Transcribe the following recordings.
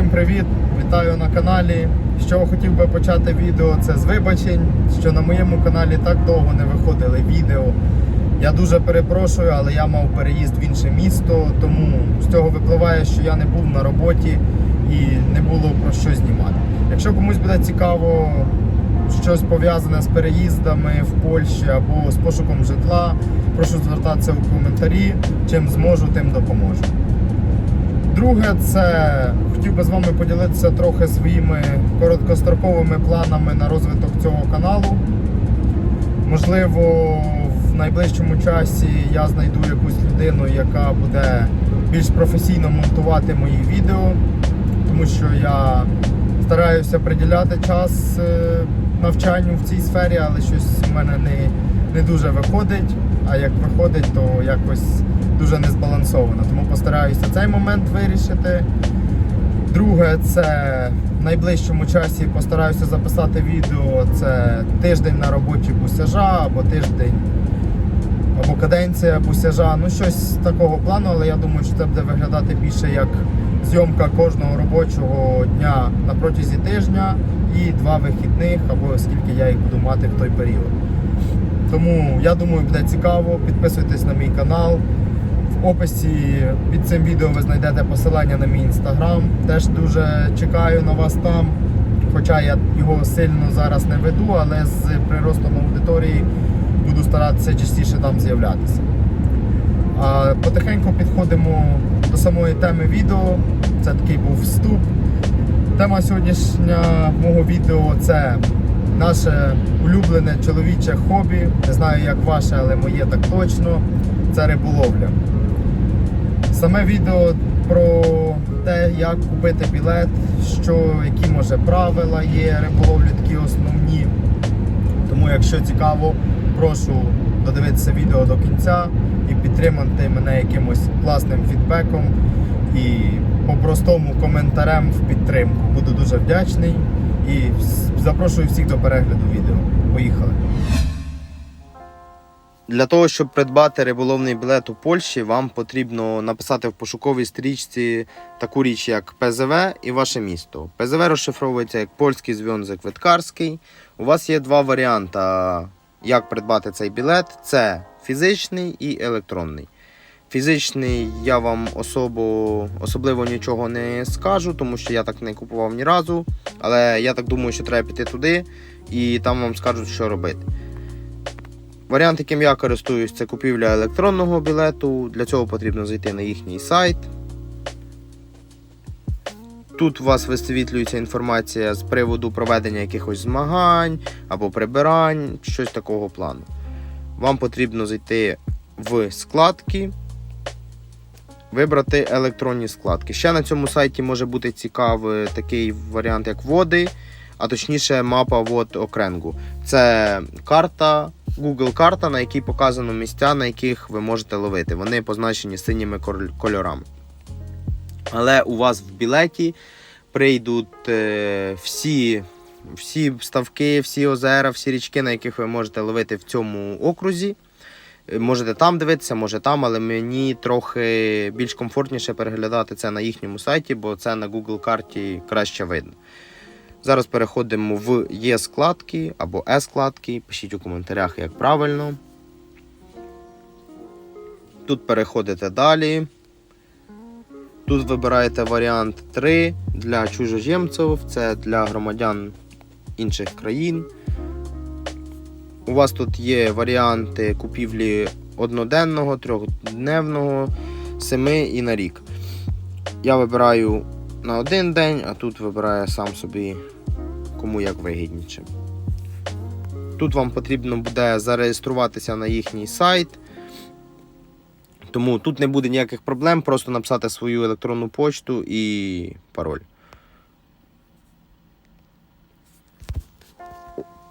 Всім привіт! Вітаю на каналі. З чого хотів би почати відео, це з вибачень, що на моєму каналі так довго не виходили відео. Я дуже перепрошую, але я мав переїзд в інше місто, тому з цього випливає, що я не був на роботі і не було про що знімати. Якщо комусь буде цікаво щось пов'язане з переїздами в Польщі або з пошуком житла, прошу звертатися у коментарі. Чим зможу, тим допоможу. Друге, це хотів би з вами поділитися трохи своїми короткостроковими планами на розвиток цього каналу. Можливо, в найближчому часі я знайду якусь людину, яка буде більш професійно монтувати мої відео, тому що я стараюся приділяти час е, навчанню в цій сфері, але щось в мене не, не дуже виходить. А як виходить, то якось дуже незбалансовано. Тому постараюся цей момент вирішити. Друге, це в найближчому часі постараюся записати відео. Це тиждень на роботі бусяжа або тиждень, або каденція бусяжа. Ну, щось такого плану, але я думаю, що це буде виглядати більше як зйомка кожного робочого дня на протязі тижня і два вихідних, або скільки я їх буду мати в той період. Тому я думаю, буде цікаво. Підписуйтесь на мій канал. В описі під цим відео ви знайдете посилання на мій інстаграм. Теж дуже чекаю на вас там. Хоча я його сильно зараз не веду, але з приростом аудиторії буду старатися частіше там з'являтися. А потихеньку підходимо до самої теми відео. Це такий був вступ. Тема сьогоднішнього відео це наше улюблене чоловіче хобі. Не знаю, як ваше, але моє так точно. Це риболовля. Саме відео про те, як купити білет, що, які може правила є риболовлі такі основні. Тому, якщо цікаво, прошу додивитися відео до кінця і підтримати мене якимось класним фідбеком і по-простому коментарем в підтримку. Буду дуже вдячний і запрошую всіх до перегляду відео. Поїхали! Для того, щоб придбати риболовний білет у Польщі, вам потрібно написати в пошуковій стрічці таку річ, як ПЗВ і ваше місто. ПЗВ розшифровується як польський зв'язок веткарський. У вас є два варіанти, як придбати цей білет: це фізичний і електронний. Фізичний я вам особо, особливо нічого не скажу, тому що я так не купував ні разу. Але я так думаю, що треба піти туди і там вам скажуть, що робити. Варіант, яким я користуюсь, це купівля електронного білету. Для цього потрібно зайти на їхній сайт. Тут у вас висвітлюється інформація з приводу проведення якихось змагань або прибирань, щось такого плану. Вам потрібно зайти в складки, вибрати електронні складки. Ще на цьому сайті може бути цікавий такий варіант, як води, а точніше мапа вод Окренгу. Це карта, Google карта, на якій показано місця, на яких ви можете ловити. Вони позначені синіми кольорами. Але у вас в білеті прийдуть е, всі, всі ставки, всі озера, всі річки, на яких ви можете ловити в цьому окрузі. Е, Можете там дивитися, може там, але мені трохи більш комфортніше переглядати це на їхньому сайті, бо це на Google карті краще видно. Зараз переходимо в Є складки або Е складки. Пишіть у коментарях, як правильно. Тут переходите далі. Тут вибираєте варіант 3 для чужоземців, це для громадян інших країн. У вас тут є варіанти купівлі одноденного, трьохдневного, семи і на рік. Я вибираю на один день, а тут вибираю сам собі кому як вигідніше. Тут вам потрібно буде зареєструватися на їхній сайт. Тому тут не буде ніяких проблем, просто написати свою електронну почту і пароль.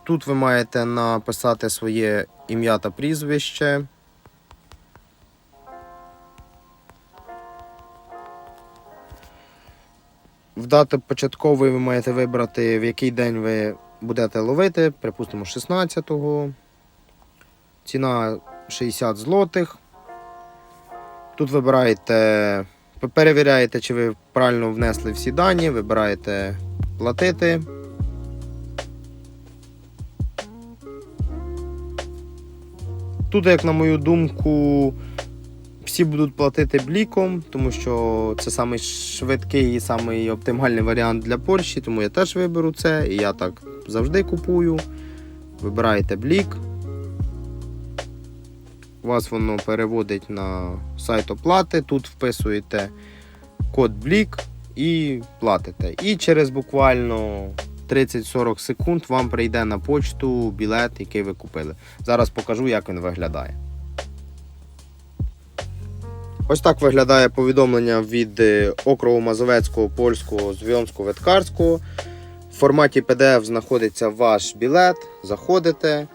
Тут ви маєте написати своє ім'я та прізвище. В дату початкової ви маєте вибрати, в який день ви будете ловити, припустимо, 16-го. Ціна 60 злотих. Тут вибираєте Перевіряєте, чи ви правильно внесли всі дані, вибираєте платити. Тут, як на мою думку, всі будуть платити бліком, тому що це самий швидкий і самий оптимальний варіант для Польщі, тому я теж виберу це і я так завжди купую. Вибираєте блік. Вас воно переводить на сайт оплати. Тут вписуєте код блік і платите. І через буквально 30-40 секунд вам прийде на почту білет, який ви купили. Зараз покажу, як він виглядає. Ось так виглядає повідомлення від е, округу Мазовецького, польського, Зв'язку Веткарського. В форматі PDF знаходиться ваш білет. Заходите.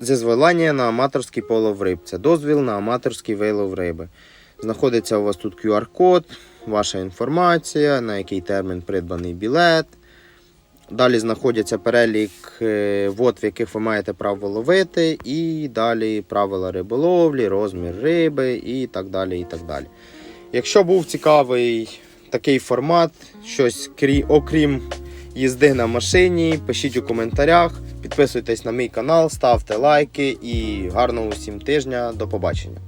Зізволення на аматорський полов риб. Це дозвіл на аматорський вилов риби. Знаходиться у вас тут QR-код, ваша інформація, на який термін придбаний білет. Далі знаходяться перелік е, вод, в яких ви маєте право ловити, і далі правила риболовлі, розмір риби і так далі. і так далі. Якщо був цікавий такий формат, щось крі- окрім їзди на машині, пишіть у коментарях, підписуйтесь на мій канал, ставте лайки і гарного усім тижня. До побачення.